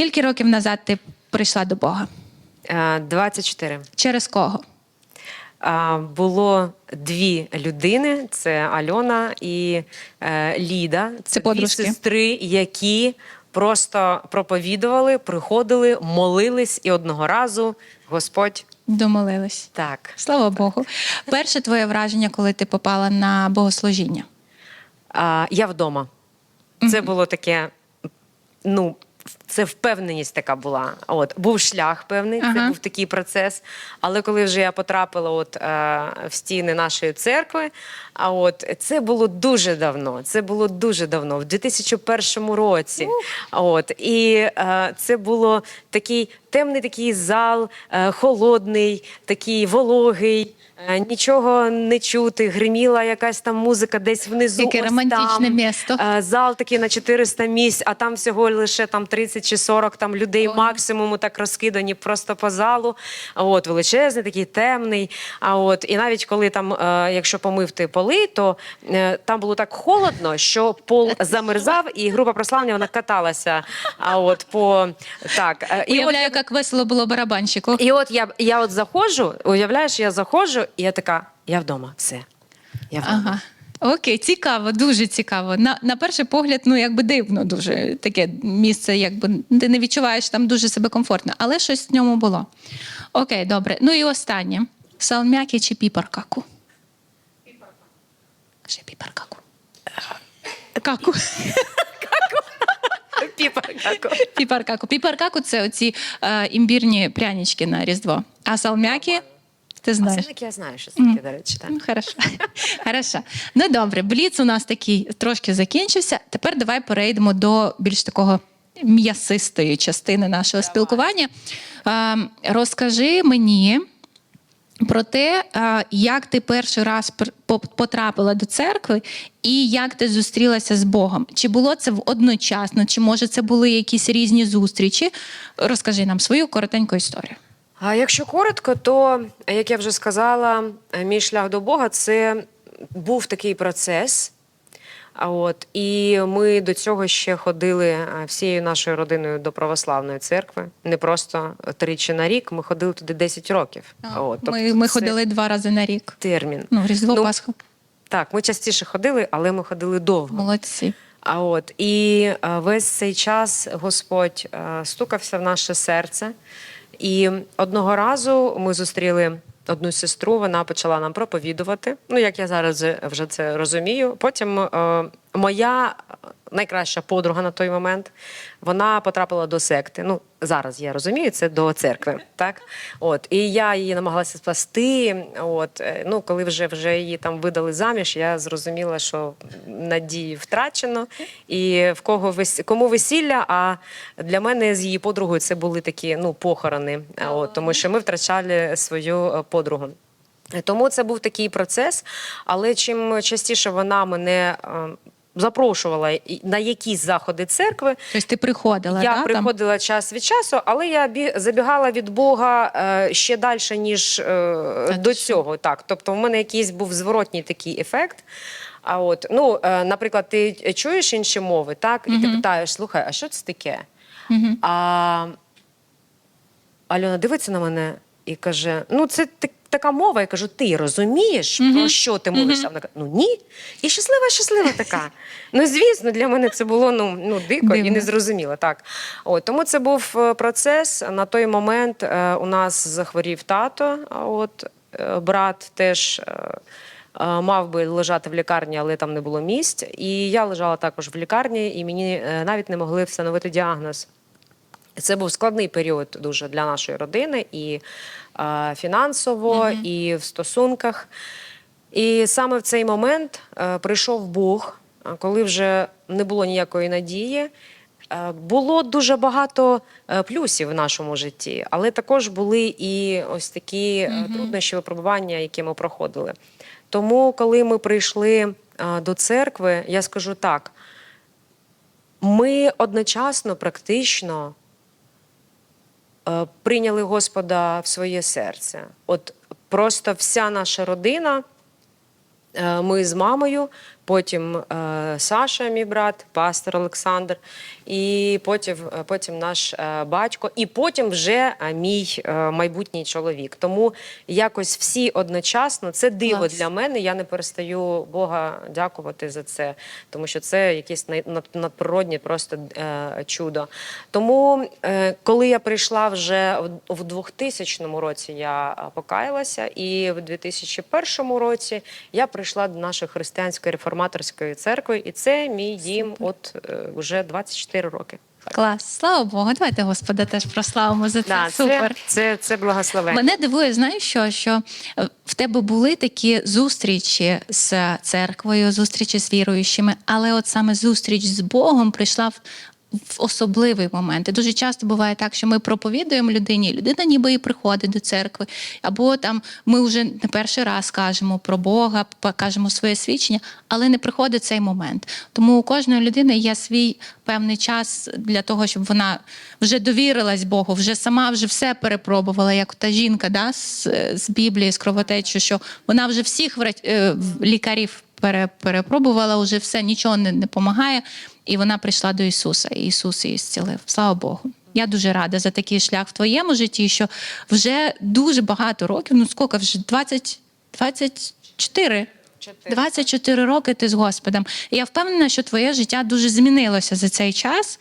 Скільки років назад ти прийшла до Бога? Е, 24. Через кого? Було дві людини: це Альона і е, Ліда. Це дві подружки. сестри, які просто проповідували, приходили, молились, і одного разу Господь Домолились. так. Слава Богу. Перше твоє враження, коли ти попала на богослужіння. А, я вдома. Це було таке, ну. Це впевненість така була. От був шлях певний, це був такий процес. Але коли вже я потрапила от, е, в стіни нашої церкви, а от це було дуже давно. Це було дуже давно, в 2001 році. От і е, це було такий темний такий зал, е, холодний, такий вологий. е, Нічого не чути, гриміла якась там музика десь внизу. Яке романтичне місто. Е, Зал такий на 400 місць, а там всього лише там 30 чи 40 там людей максимум так розкидані просто по залу. А От величезний, такий темний. А от і навіть коли там, е, якщо помивти поли, то е, там було так холодно, що пол замерзав, і група прославлення вона каталася. А от по так е, і от як весело було барабанщику. і от я, я от заходжу, уявляєш, я заходжу, і я така, я вдома, все. Я вдома. Ага. Окей, цікаво, дуже цікаво. На, на перший погляд, ну якби дивно, дуже таке місце, якби ти не відчуваєш там дуже себе комфортно, але щось в ньому було. Окей, добре. Ну і останнє: салмяки чи піпаркаку? Кажи піпаркаку. Каку. Піпа, како. Піпаркаку. Піпаркаку це оці е, імбірні прянички на Різдво. А салмяки, ти А знаєш. все-таки я знаю, що це таке, до речі. Так. Ну, хорошо. хорошо. Ну добре, бліц у нас такий трошки закінчився. Тепер давай перейдемо до більш такого м'ясистої частини нашого спілкування. Е, розкажи мені про те, е, як ти перший раз потрапила до церкви і як ти зустрілася з Богом. Чи було це одночасно, чи може це були якісь різні зустрічі? Розкажи нам свою коротеньку історію. А якщо коротко, то як я вже сказала, мій шлях до Бога це був такий процес. А от і ми до цього ще ходили е, всією нашою родиною до православної церкви. Не просто тричі на рік. Ми ходили туди 10 років. А от, тобто ми це ходили два рази на рік. термін. Ну, Різдво, Ну, Пасху. Так, ми частіше ходили, але ми ходили довго. Молодці. А от і е, весь цей час Господь е, стукався в наше серце. І одного разу ми зустріли одну сестру, вона почала нам проповідувати. Ну, як я зараз вже- це розумію. Потім е, моя найкраща подруга на той момент, вона потрапила до секти. Ну, зараз я розумію, це до церкви. Так? От, і я її намагалася спасти. От, е, ну, коли вже, вже її там видали заміж, я зрозуміла, що надії втрачено. І в кого вес... кому весілля, а для мене з її подругою це були такі ну, похорони, от, тому що ми втрачали свою е, подругу. Тому це був такий процес. Але чим частіше вона мене е, запрошувала на якісь заходи церкви, Тобто ти приходила, я да, там? приходила час від часу, але я бі- забігала від Бога е, ще далі, ніж е, до цього. Так, тобто, в мене якийсь був зворотній такий ефект. А от, ну, е, наприклад, ти чуєш інші мови, так, і ти питаєш, слухай, а що це таке? Мгм. А Альона дивиться на мене і каже: ну, це так- така мова. Я кажу, ти розумієш, про що ти мовиш? А Вона каже, ну ні. І щаслива, щаслива така. Ну, звісно, для мене це було ну, ну дико і Дивно. незрозуміло. Так. От, тому це був е, процес. На той момент е, у нас захворів тато, а от е, брат теж. е, е, Мав би лежати в лікарні, але там не було місць. І я лежала також в лікарні, і мені е, навіть не могли встановити діагноз. Це був складний період дуже для нашої родини і е, фінансово, і в стосунках. І саме в цей момент е, прийшов Бог, коли вже не було ніякої надії. Е, Було дуже багато е, плюсів в нашому житті, але також були і ось такі е, труднощі випробування, які ми проходили. Тому, коли ми прийшли е, до церкви, я скажу так: ми одночасно практично прийняли Господа в своє серце. От просто вся наша родина, е, ми з мамою потім е, Саша, мій брат, пастор Олександр, і потім, е, потім наш е, батько, і потім вже мій е, майбутній чоловік. Тому якось всі одночасно це диво Клас. для мене. Я не перестаю Бога дякувати за це, тому що це якесь надприроднє просто е, чудо. Тому, е, коли я прийшла вже в- в 2000 році, я покаялася, і в 2001 році я прийшла до нашої християнської реформаторської церкви, і це мій дім от уже вже 24 роки. Клас, слава Богу. Давайте Господа теж прославимо за це. Да, Супер. Це, це, це благословення. Мене дивує, знаєш що, що е, в тебе були такі зустрічі з церквою, зустрічі з віруючими, але от саме зустріч з Богом прийшла в. Особливий момент. І дуже часто буває так, що ми проповідуємо людині, людина ніби і приходить до церкви, або там ми вже не перший раз кажемо про Бога, кажемо своє свідчення, але не приходить цей момент. Тому у кожної людини є свій певний час для того, щоб вона вже довірилась Богу, вже сама вже все перепробувала, як та жінка да, з, з Біблії, з кровотечі, що вона вже всіх е, лікарів пере, перепробувала, вже все нічого не, не допомагає. І вона прийшла до Ісуса, і Ісус її зцілив. Слава Богу. Я дуже рада за такий шлях в твоєму житті, що вже дуже багато років, ну скільки вже 20, 24. 24 роки ти з Господом. І я впевнена, що твоє життя дуже змінилося за цей час.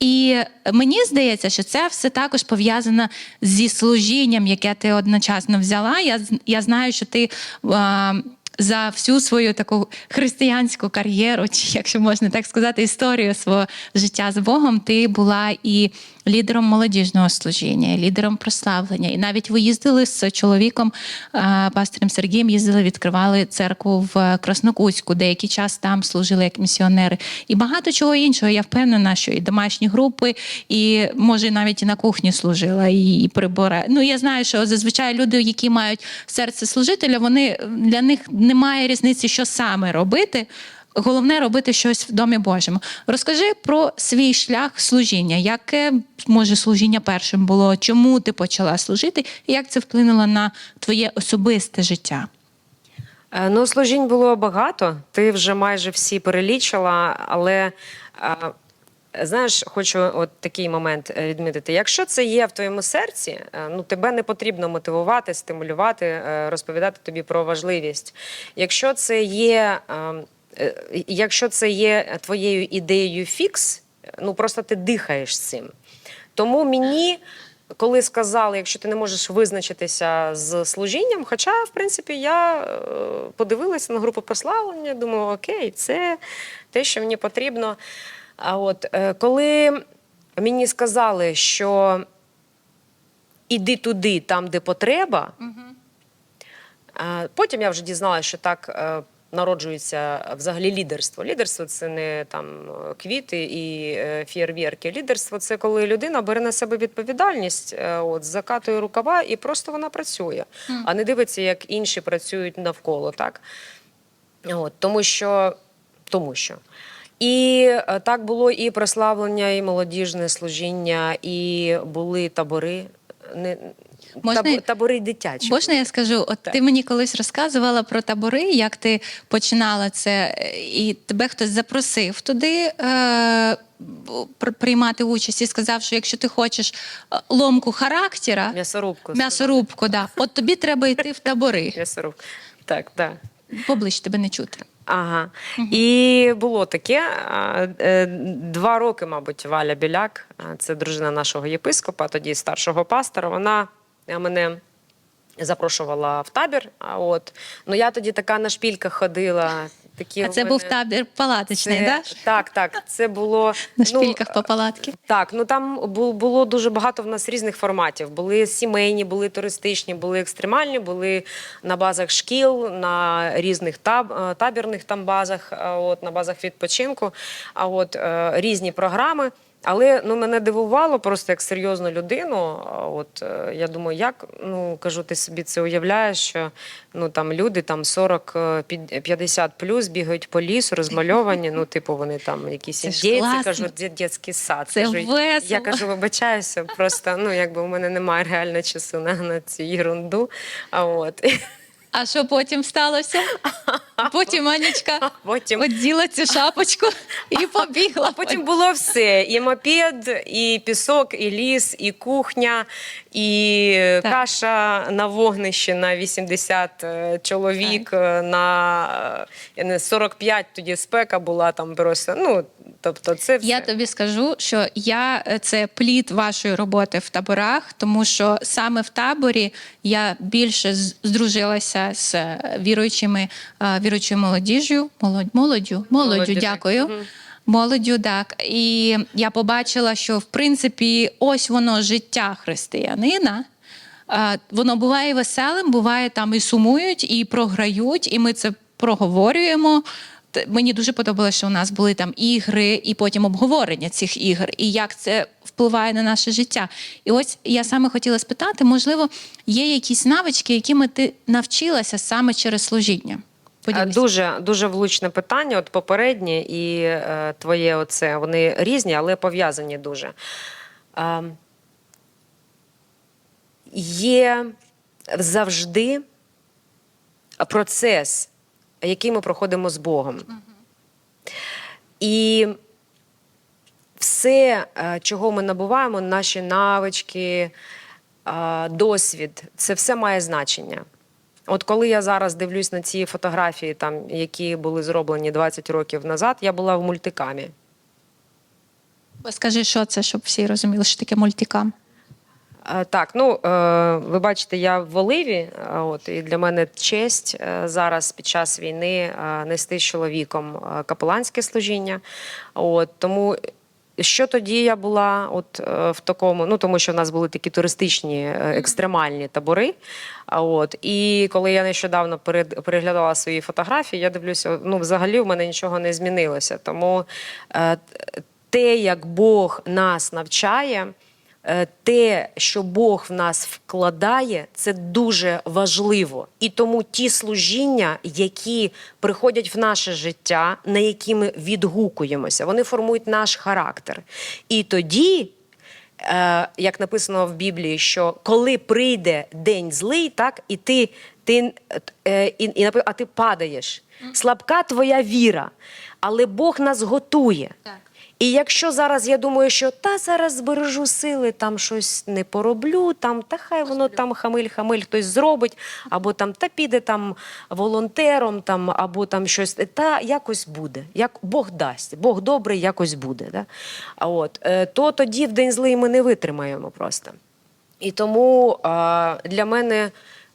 І мені здається, що це все також пов'язано зі служінням, яке ти одночасно взяла. Я, я знаю, що ти. А, за всю свою таку християнську кар'єру, чи якщо можна так сказати, історію свого життя з Богом, ти була і лідером молодіжного служіння, лідером прославлення. І навіть ви їздили з чоловіком, пастором Сергієм, їздили, відкривали церкву в Краснокутську, деякий час там служили як місіонери. І багато чого іншого. Я впевнена, що і домашні групи, і може навіть і на кухні служила, і прибора. Ну я знаю, що зазвичай люди, які мають серце служителя, вони для них немає різниці, що саме робити. Головне робити щось в домі Божому. Розкажи про свій шлях служіння. Яке може служіння першим було? Чому ти почала служити? І як це вплинуло на твоє особисте життя? Е, Ну, служінь було багато. Ти вже майже всі перелічила, але. е, Знаєш, хочу от такий момент е, відмітити. Якщо це є в твоєму серці, ну тебе не потрібно мотивувати, стимулювати, розповідати тобі про важливість. Якщо це є, ем, якщо це є твоєю ідеєю фікс, е, ну просто ти дихаєш цим. Тому мені, коли сказали, якщо ти не можеш визначитися з служінням, хоча, в принципі, я е, подивилася на групу прославлення, думаю, окей, це те, що мені потрібно. А от е, коли мені сказали, що іди туди, там, де потреба, Е, Потім я вже дізналася, що так е, народжується взагалі лідерство. Лідерство це не там квіти і е. Лідерство це коли людина бере на себе відповідальність, е, от закатує рукава і просто вона працює, а не дивиться, як інші працюють навколо. Так? От, тому що. Тому що. І е, так було і прославлення, і молодіжне служіння, і були табори. Не, Можна табори дитячі. Можна я скажу? От Так. ти мені колись розказувала про табори, як ти починала це, і тебе хтось запросив туди е, приймати участь і сказав, що якщо ти хочеш е, ломку характера, М'ясорубку. м'ясорубку, да, от тобі треба йти в табори. М'ясорубку. Так, так. Поближче тебе не чути. Ага. І було таке. е, Два роки, мабуть, Валя Біляк, це дружина нашого єпископа, тоді старшого пастора. Вона мене запрошувала в табір. А от ну я тоді така на шпільках ходила. Такі А це мене- був табір палаточний, Це- да? Так, так. Це було На ну, шпільках по палатки. так, ну там було дуже багато в нас різних форматів. Були сімейні, були туристичні, були екстремальні, були на базах шкіл, на різних таб, е, табірних там базах, а от на базах відпочинку. А от е, різні програми. Але ну мене дивувало просто як серйозну людину. От е, я думаю, як ну кажу, ти собі це уявляєш, що ну там люди там 40 е, під- 50 плюс бігають по лісу, розмальовані. Ну, типу, вони там якісь індійці, класно. кажу, «Ді- дитячий сад. Це кажу, весело. Я кажу, вибачаюся, просто ну якби у мене немає реально часу на, на цю ерунду. А от А що потім сталося? Потім Анічка Потім оділа цю шапочку і побігла. А потім було все: і мопед, і пісок, і ліс, і кухня, і Так. каша на вогнищі на 80 е, чоловік, Так. на е, я не 45 тоді спека була там просто. Ну тобто, це все. Я тобі скажу, що я е, це плід вашої роботи в таборах, тому що саме в таборі я більше здружилася з е, віруючими е, віруючою молодіжжю, молодь, молоддю, молоддю, дякую. Молоддю, так. І я побачила, що в принципі ось воно життя християнина. Воно буває веселим, буває там і сумують, і програють, і ми це проговорюємо. Мені дуже подобалося, що у нас були там ігри, і потім обговорення цих ігор, і як це впливає на наше життя. І ось я саме хотіла спитати: можливо, є якісь навички, якими ти навчилася саме через служіння? Е, Дуже дуже влучне питання. От попереднє і е, твоє оце вони різні, але пов'язані дуже. Е, є завжди процес, який ми проходимо з Богом. І все, е, чого ми набуваємо, наші навички, е, досвід, це все має значення. От коли я зараз дивлюсь на ці фотографії, там, які були зроблені 20 років назад, я була в мультикамі. Скажи, що це, щоб всі розуміли, що таке мультикам. Е, Так, ну е, ви бачите, я в Оливі. е, От і для мене честь зараз під час війни нести з чоловіком капеланське служіння. От тому. Що тоді я була от в такому, ну тому що в нас були такі туристичні екстремальні табори. А от і коли я нещодавно перед- переглядала свої фотографії, я дивлюся, ну взагалі в мене нічого не змінилося. Тому те, як Бог нас навчає, те, що Бог в нас вкладає, це дуже важливо. І тому ті служіння, які приходять в наше життя, на які ми відгукуємося, вони формують наш характер. І тоді. Е, як написано в Біблії, що коли прийде день злий, так і ти, ти е, і, і а ти падаєш. Слабка твоя віра, але Бог нас готує. Так. І якщо зараз я думаю, що та зараз збережу сили, там щось не пороблю, там та хай воно там хамиль-хамиль хтось зробить, або там та піде там волонтером, там, або там щось, та якось буде. Як Бог дасть, Бог добрий, якось буде. Да? А от, е, то тоді в день злий ми не витримаємо просто. І тому а, для мене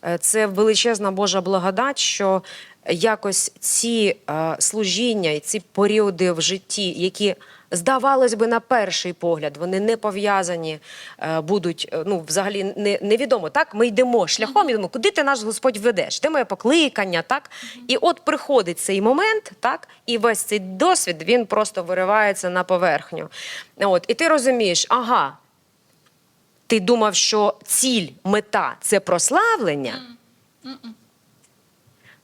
е, це величезна Божа благодать, що якось ці а, служіння і ці періоди в житті, які здавалось би на перший погляд, вони не пов'язані е, будуть. е, Ну, взагалі не, невідомо. Так, ми йдемо шляхом, і думаємо, куди ти наш Господь ведеш? Ти моє покликання, так? І от приходить цей момент, так, і весь цей досвід він просто виривається на поверхню. От, і ти розумієш, ага, ти думав, що ціль, мета це прославлення.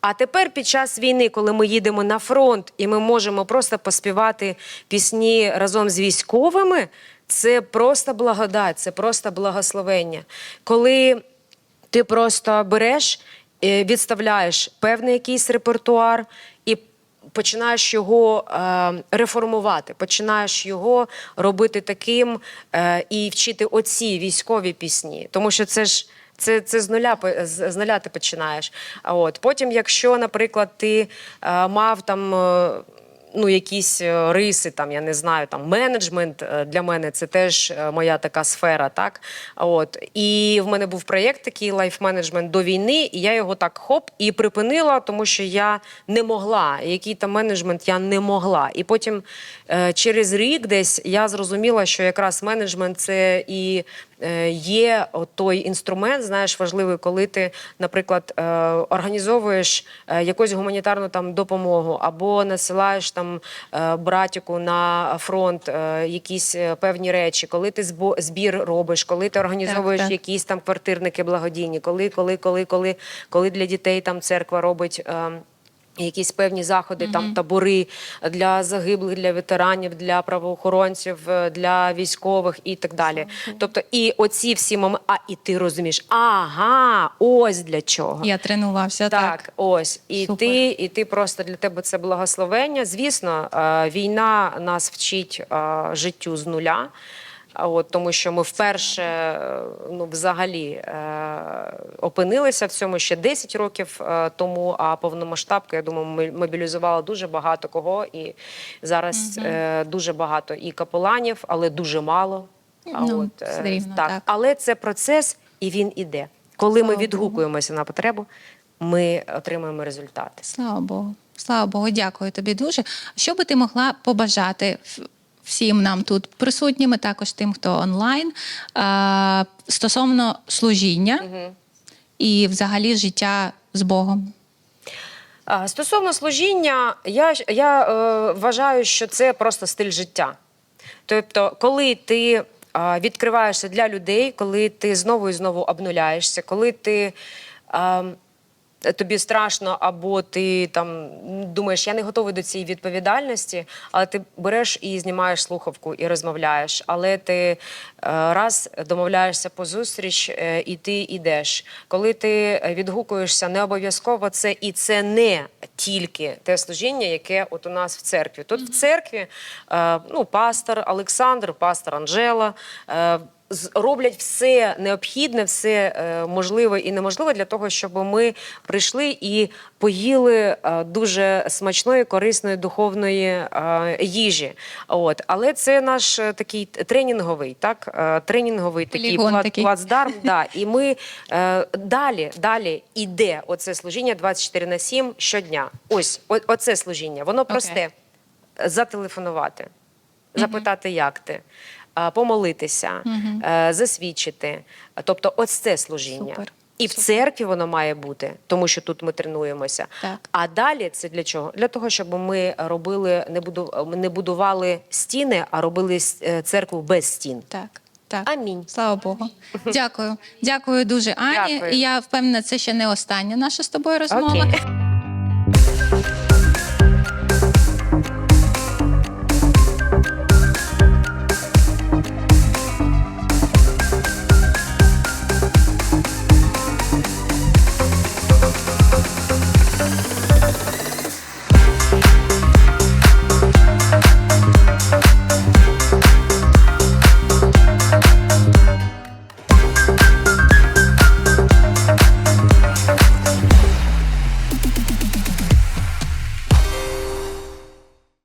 А тепер під час війни, коли ми їдемо на фронт і ми можемо просто поспівати пісні разом з військовими, це просто благодать, це просто благословення. Коли ти просто береш, е, відставляєш певний якийсь репертуар і починаєш його е, реформувати, починаєш його робити таким е, і вчити оці військові пісні. Тому що це ж. Це, це з нуля з, з нуля ти починаєш. От потім, якщо, наприклад, ти е, мав там. е, Ну, якісь е, риси, там я не знаю, там менеджмент е, для мене це теж е, моя така сфера, так от і в мене був проєкт такий лайф-менеджмент до війни, і я його так хоп і припинила, тому що я не могла. Який там менеджмент я не могла. І потім через рік десь я зрозуміла, що якраз менеджмент це і є той інструмент, знаєш, важливий, коли ти, наприклад, організовуєш якусь гуманітарну там допомогу або насилаєш там е, братіку на фронт е, якісь е, певні речі, коли ти збір робиш, коли ти організовуєш так. якісь там квартирники благодійні, коли, коли, коли, коли, коли для дітей там церква робить. Якісь певні заходи, там табори для загиблих, для ветеранів, для правоохоронців, е, для військових і так далі. Тобто, і оці всі моменти, а і ти розумієш, ага, ось для чого. Я тренувався так. Так, ось і Супер. ти, і ти просто для тебе це благословення. Звісно, е, війна нас вчить е, життю з нуля. От тому, що ми вперше е, ну, взагалі е, опинилися в цьому ще 10 років е, тому. А повномасштабка, я думаю, ми мобілізувала дуже багато кого, і зараз е, дуже багато і капеланів, але дуже мало. А Ну, от, е, все рівно, так. так. Але це процес, і він іде. Коли ми Слава Богу. відгукуємося на потребу, ми отримуємо результати. Слава Богу. Слава Богу, дякую тобі дуже. Що би ти могла побажати всім нам тут присутнім, і також тим, хто онлайн, е, стосовно служіння і взагалі життя з Богом? Стосовно служіння, я, я е, вважаю, що це просто стиль життя. Тобто, коли ти відкриваєшся для людей, коли ти знову і знову обнуляєшся, коли ти. А, Тобі страшно, або ти там думаєш, я не готовий до цієї відповідальності, але ти береш і знімаєш слухавку і розмовляєш. Але ти е, раз домовляєшся по зустріч, е, і ти йдеш. Коли ти відгукуєшся, не обов'язково це і це не тільки те служіння, яке от у нас в церкві. Тут в церкві е, ну, пастор Олександр, пастор Анжела. Роблять все необхідне, все е, можливе і неможливе для того, щоб ми прийшли і поїли е, дуже смачної, корисної духовної е, їжі. От, але це наш такий тренінговий, так тренінговий такий плат, такий. плацдарм. Да, і ми далі, далі іде оце служіння 24 на 7 щодня. Ось о- оце служіння. Воно просте. Зателефонувати, запитати, як ти, помолитися, е, засвідчити. Тобто, ось це служіння. Супер. І в церкві воно має бути, тому що тут ми тренуємося. Так. А далі це для чого? Для того, щоб ми робили, не буду не будували стіни, а робили е, церкву без стін. Так. Так. Амінь. Слава Богу. Дякую. Дякую дуже, Ані. Дякую. І я впевнена, це ще не остання наша з тобою розмова. Окей.